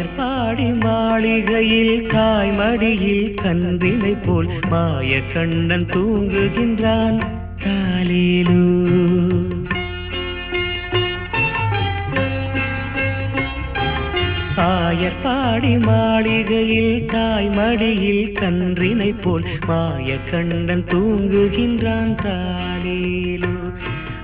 ஆயர்பாடி மாளிகையில் தாய்மடியில் கன்றினை போல் மாய கண்ணன் தூங்குகின்றான். தாலேலு ஆயர்பாடி மாளிகையில் தாய்மடியில் கன்றினை போல் மாய கண்ணன் தூங்குகின்றான். தாலேலு